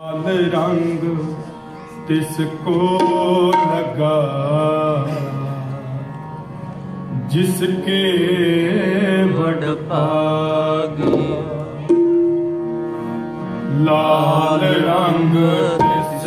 ਲਾਲ ਰੰਗ ਤਿਸ ਕੋ ਲਗਾ। ਜਿਸ ਕੇ ਬੜ ਭਾਗੀ। ਲਾਲ ਰੰਗ ਤਿਸ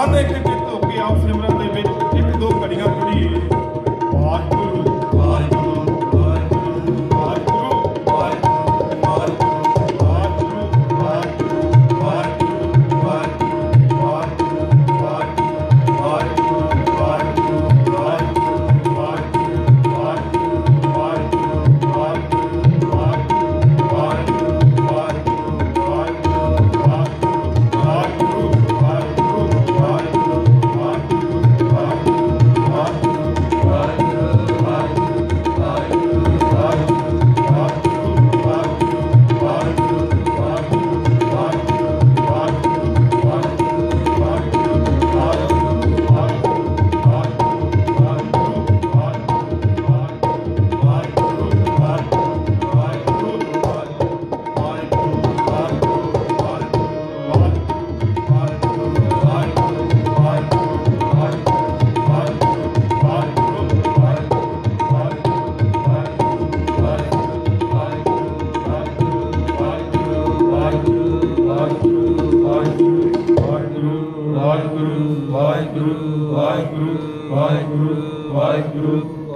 Father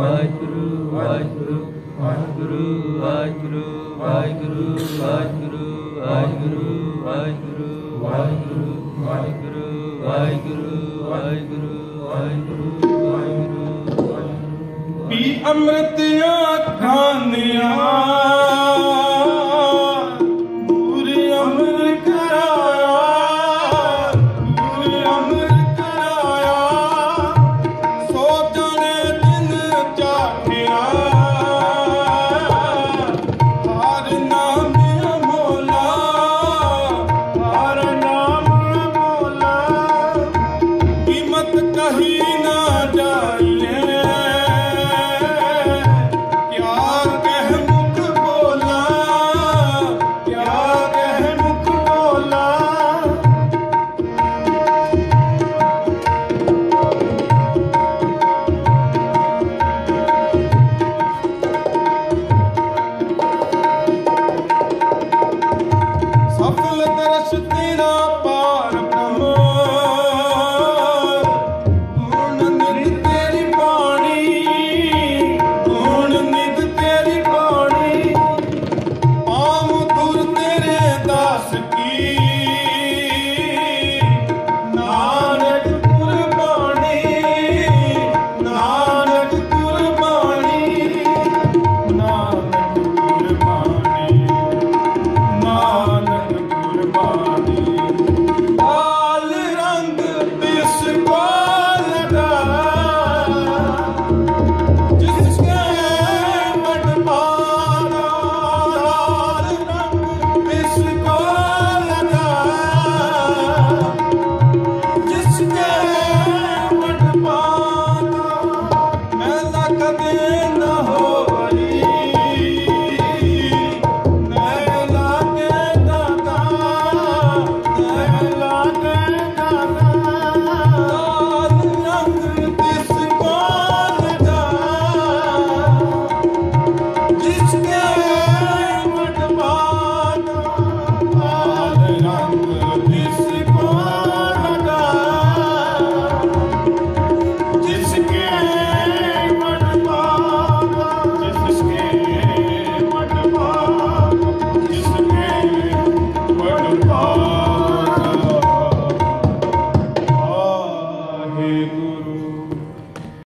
ਵਾਹਿਗੁਰੂ ਵਾਹਿਗੁਰੂ ਵਾਹਿਗੁਰੂ ਵਾਹਿਗੁਰੂ ਵਾਹਿਗੁਰੂ ਵਾਹਿਗੁਰੂ ਵਾਹਿਗੁਰੂ ਵਾਹਿਗੁਰੂ ਵਾਹਿਗੁਰੂ ਵਾਹਿਗੁਰੂ ਵਾਹਿਗੁਰੂ ਵਾਹਿਗੁਰੂ ਵਾਹਿਗੁਰੂ ਵਾਹਿਗੁਰੂ ਵਾਹਿਗੁਰੂ ਪੀ ਅੰਮ੍ਰਿਤ ਅੱਖਾਂ ਨਿਆ